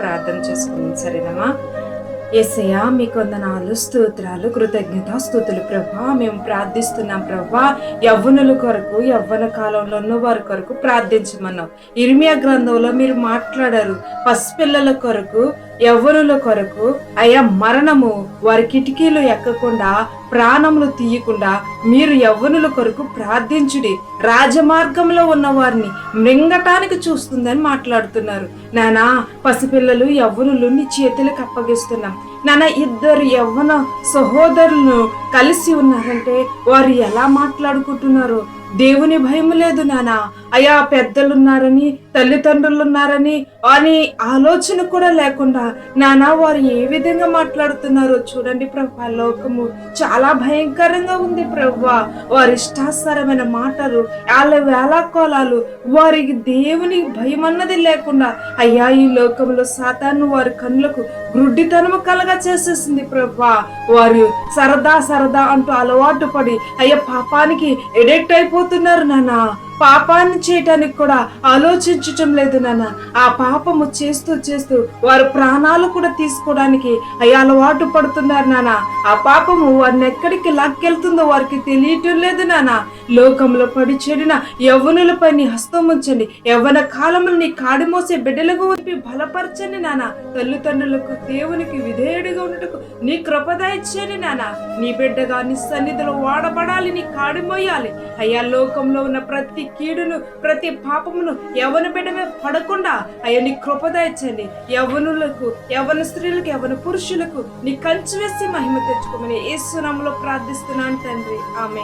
ప్రార్థన చేసుకుందాం సరేనమ్మా ఎస్సయ్యా మీ వందనాలు స్తోత్రాలు కృతజ్ఞత స్థుతులు ప్రభా. మేము ప్రార్థిస్తున్నాం ప్రభా యవ్వనుల కొరకు యవ్వన కాలంలో ఉన్న వారి కొరకు ప్రార్థించమన్నాం. ఇర్మియా గ్రంథంలో మీరు మాట్లాడారు పసిపిల్లల కొరకు యవ్వనుల కొరకు అయా మరణము వారి కిటికీలు ఎక్కకుండా ప్రాణములు తీయకుండా మీరు యవ్వనుల కొరకు ప్రార్థించుడి. రాజమార్గంలో ఉన్న వారిని మృంగటానికి చూస్తుందని మాట్లాడుతున్నారు. నానా పసిపిల్లలు యవ్వనులు నీ చేతులకు అప్పగిస్తున్నాం. నానా ఇద్దరు యవ్వన సహోదరులను కలిసి ఉన్నారంటే వారు ఎలా మాట్లాడుకుంటున్నారు? దేవుని భయం లేదు నానా. అయా పెద్దలున్నారని తల్లిదండ్రులు ఉన్నారని అని ఆలోచన కూడా లేకుండా నానా వారు ఏ విధంగా మాట్లాడుతున్నారో చూడండి ప్రభా లోకము. చాలా భయంకరంగా ఉంది ప్రభా. వారి ఇష్టాసరమైన మాటలు వాళ్ళ వేలాకోలాలు వారికి దేవుని భయం అన్నది లేకుండా అయ్యా ఈ లోకంలో సాతాను వారి కన్నులకు గ్రుడ్డితనము కలగా చేసేసింది ప్రభా. వారు సరదా సరదా అంటూ అలవాటు పడి అయ్యా పాపానికి ఎడిక్ట్ అయిపోతున్నారు నాన్న. పాపాన్ని చేయటానికి కూడా ఆలోచించటం లేదు నాన్న. ఆ పాపము చేస్తూ చేస్తూ వారు ప్రాణాలు కూడా తీసుకోవడానికి అయ్యా అలవాటు పడుతున్నారు నాన్న. ఆ పాపము వారిని ఎక్కడికి లాక్కెళ్తుందో వారికి తెలియటం లేదు నాన్న. లోకంలో పడి చెడిన యవ్వనులపై నీ హస్తం ఉంచండి. యవ్వన కాలంలో నీ కాడిమోసే బిడ్డలకు ఉంపి బలపరచండి నాన్న. తల్లిదండ్రులకు దేవునికి విధేయుడిగా ఉండటకు నీ కృపద ఇచ్చేయండి నాన్న. నీ బిడ్డగా నీ సన్నిధిలో వాడబడాలి నీ కాడిమోయాలి అయ్యా లోకంలో ఉన్న ప్రతి కీడును ప్రతి పాపమును యవన బిడ్డ పడకుండా అయ్యా నీ కృపద ఇచ్చండి యవనులకు యవన స్త్రీలకు యవన పురుషులకు నీ కంచి వేసి మహిమ తెచ్చుకోమని ఏ ప్రార్థిస్తున్నాను తండ్రి. ఆమె